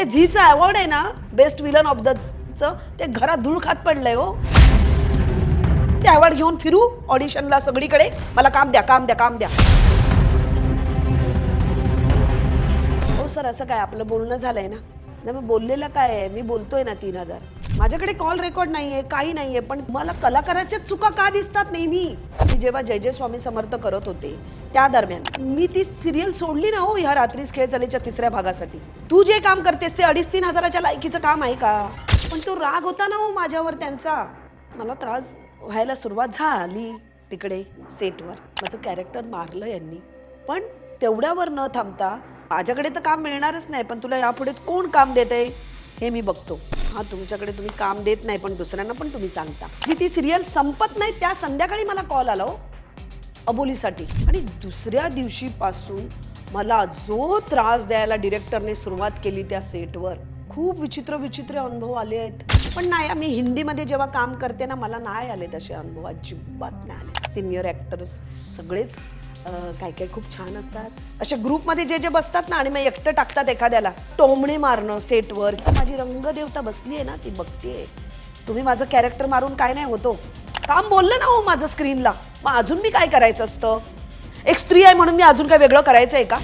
ते झीचा अवॉर्ड आहे ना बेस्ट विलन ऑफ दचं ते घरात धूळ खात पडलंय हो. ते अवॉर्ड घेऊन फिरू ऑडिशनला सगळीकडे. मला काम द्या काम द्या काम द्या. हो सर असं काय आपलं बोलणं झालंय ना? नाही मग बोललेलं काय आहे? मी बोलतोय ना तीन हजार. माझ्याकडे कॉल रेकॉर्ड नाहीये काही नाहीये पण मला कलाकाराच्या चुका का दिसतात नेहमी? मी जेव्हा जय जय स्वामी समर्थ करत होते त्या दरम्यान. मी ती सिरियल सोडली ना हो ह्या रात्रीच खेळ चालेच्या तिसऱ्या भागासाठी. तू जे काम करतेस ते अडीच तीन हजाराच्या लायकीचं काम आहे का? पण तो राग होता ना हो माझ्यावर त्यांचा. मला त्रास व्हायला सुरुवात झाली तिकडे सेटवर. माझं कॅरेक्टर मारलं यांनी. पण तेवढ्यावर न थांबता माझ्याकडे तर काम मिळणारच नाही पण तुला यापुढे कोण काम देत आहे हे मी बघतो. हा तुमच्याकडे तुम्ही काम देत नाही पण दुसऱ्यांना पण तुम्ही सांगता. जी ती सिरियल संपत नाही त्या संध्याकाळी मला कॉल आला हो. अबोलीसाठी. आणि दुसऱ्या दिवशीपासून मला जो त्रास द्यायला डिरेक्टरने सुरुवात केली त्या सेटवर खूप विचित्र विचित्र अनुभव आले आहेत. पण नाही मी हिंदीमध्ये जेव्हा काम करते ना मला नाही आले तसे अनुभव. अजिबात नाही आले. सिनियर ॲक्टर्स सगळेच काही काय काय खूप छान असतात. असे ग्रुपमध्ये जे जे बसतात ना आणि मग एकटं टाकतात एखाद्याला टोमणे मारणं सेटवर माझी रंगदेवता बसली आहे ना ती बघते. तुम्ही माझं कॅरेक्टर मारून काय नाही होतो. काम बोललं ना हो माझं स्क्रीनला मग अजून मी काय करायचं असतं? एक स्त्री आहे म्हणून मी अजून काय वेगळं करायचं आहे का?